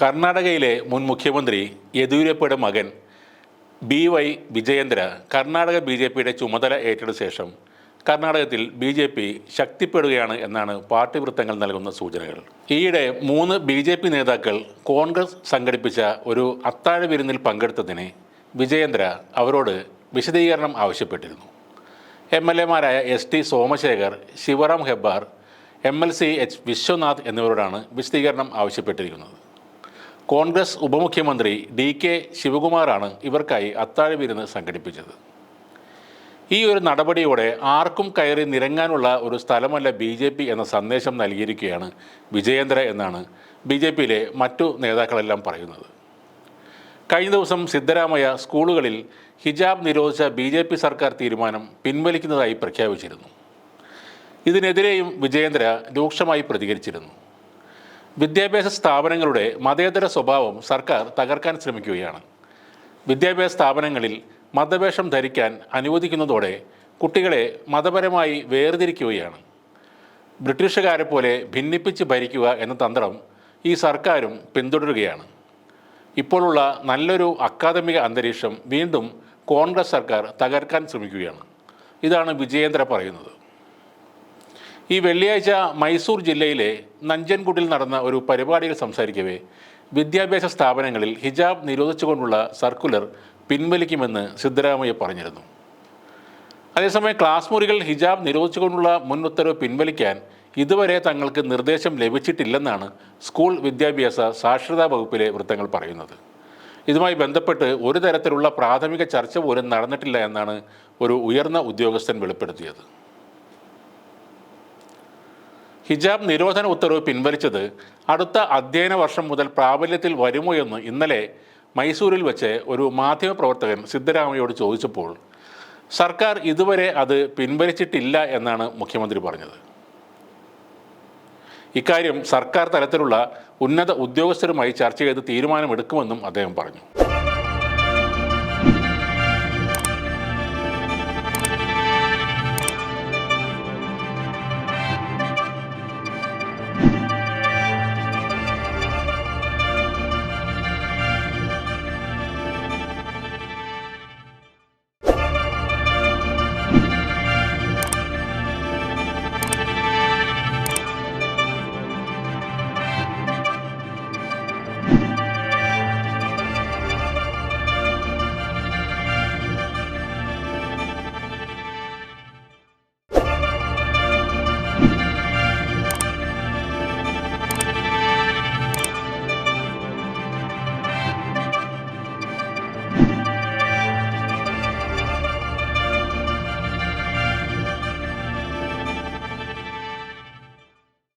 കർണാടകയിലെ മുൻ മുഖ്യമന്ത്രി യെദ്യൂരപ്പയുടെ മകൻ B Y Vijayendra Karnataka B J പിയുടെ ചുമതല ഏറ്റെടുത്ത ശേഷം കർണാടകത്തിൽ ബി ജെ പി ശക്തിപ്പെടുകയാണ് എന്നാണ് പാർട്ടി വൃത്തങ്ങൾ നൽകുന്ന സൂചനകൾ. ഈയിടെ മൂന്ന് ബി ജെ പി നേതാക്കൾ കോൺഗ്രസ് സംഘടിപ്പിച്ച ഒരു അത്താഴ വിരുന്നിൽ പങ്കെടുത്തതിന് വിജയേന്ദ്ര അവരോട് വിശദീകരണം ആവശ്യപ്പെട്ടിരുന്നു. M L എമാരായ S T Somashekar Shivaram Hebbar M L C H Vishwanath എന്നിവരോടാണ് വിശദീകരണം ആവശ്യപ്പെട്ടിരിക്കുന്നത്. കോൺഗ്രസ് ഉപമുഖ്യമന്ത്രി ഡി കെ ശിവകുമാറാണ് ഇവർക്കായി അത്താഴ വിരുന്ന് സംഘടിപ്പിച്ചത്. ഈ ഒരു നടപടിയോടെ ആർക്കും കയറി നിരങ്ങാനുള്ള ഒരു സ്ഥലമല്ല ബി ജെ പി എന്ന സന്ദേശം നൽകിയിരിക്കുകയാണ് വിജയേന്ദ്ര എന്നാണ് ബി ജെ പിയിലെ മറ്റു നേതാക്കളെല്ലാം പറയുന്നത്. കഴിഞ്ഞ ദിവസം സിദ്ധരാമയ്യ സ്കൂളുകളിൽ ഹിജാബ് നിരോധിച്ച ബി ജെ പി സർക്കാർ തീരുമാനം പിൻവലിക്കുന്നതായി പ്രഖ്യാപിച്ചിരുന്നു. ഇതിനെതിരെയും വിജയേന്ദ്ര രൂക്ഷമായി പ്രതികരിച്ചിരുന്നു. വിദ്യാഭ്യാസ സ്ഥാപനങ്ങളുടെ മതേതര സ്വഭാവം സർക്കാർ തകർക്കാൻ ശ്രമിക്കുകയാണ്. വിദ്യാഭ്യാസ സ്ഥാപനങ്ങളിൽ മതവേഷം ധരിക്കാൻ അനുവദിക്കുന്നതോടെ കുട്ടികളെ മതപരമായി വേർതിരിക്കുകയാണ്. ബ്രിട്ടീഷുകാരെ പോലെ ഭിന്നിപ്പിച്ച് ഭരിക്കുക എന്ന തന്ത്രം ഈ സർക്കാരും പിന്തുടരുകയാണ്. ഇപ്പോഴുള്ള നല്ലൊരു അക്കാദമിക അന്തരീക്ഷം വീണ്ടും കോൺഗ്രസ് സർക്കാർ തകർക്കാൻ ശ്രമിക്കുകയാണ്. ഇതാണ് വിജയേന്ദ്ര പറയുന്നത്. ഈ വെള്ളിയാഴ്ച മൈസൂർ ജില്ലയിലെ നഞ്ചൻകുട്ടിൽ നടന്ന ഒരു പരിപാടിയിൽ സംസാരിക്കവേ. വിദ്യാഭ്യാസ സ്ഥാപനങ്ങളിൽ ഹിജാബ് നിരോധിച്ചുകൊണ്ടുള്ള സർക്കുലർ പിൻവലിക്കുമെന്ന് സിദ്ധരാമയ്യ പറഞ്ഞിരുന്നു. അതേസമയം ക്ലാസ് മുറികൾ ഹിജാബ് നിരോധിച്ചുകൊണ്ടുള്ള മുൻ ഉത്തരവ് പിൻവലിക്കാൻ ഇതുവരെ തങ്ങൾക്ക് നിർദ്ദേശം ലഭിച്ചിട്ടില്ലെന്നാണ് സ്കൂൾ വിദ്യാഭ്യാസ സാക്ഷരതാ വകുപ്പിലെ വൃത്തങ്ങൾ പറയുന്നത്. ഇതുമായി ബന്ധപ്പെട്ട് ഒരു തരത്തിലുള്ള പ്രാഥമിക ചർച്ച പോലും നടന്നിട്ടില്ല എന്നാണ് ഒരു ഉയർന്ന ഉദ്യോഗസ്ഥൻ വെളിപ്പെടുത്തിയത്. ഹിജാബ് നിരോധന ഉത്തരവ് പിൻവലിച്ചത് അടുത്ത അധ്യയന വർഷം മുതൽ പ്രാബല്യത്തിൽ വരുമോ എന്ന് ഇന്നലെ മൈസൂരിൽ വെച്ച് ഒരു മാധ്യമപ്രവർത്തകൻ സിദ്ധരാമയ്യോട് ചോദിച്ചപ്പോൾ സർക്കാർ ഇതുവരെ അത് പിൻവലിച്ചിട്ടില്ല എന്നാണ് മുഖ്യമന്ത്രി പറഞ്ഞത്. ഇക്കാര്യം സർക്കാർ തലത്തിലുള്ള ഉന്നത ഉദ്യോഗസ്ഥരുമായി ചർച്ച ചെയ്ത് തീരുമാനമെടുക്കുമെന്നും അദ്ദേഹം പറഞ്ഞു.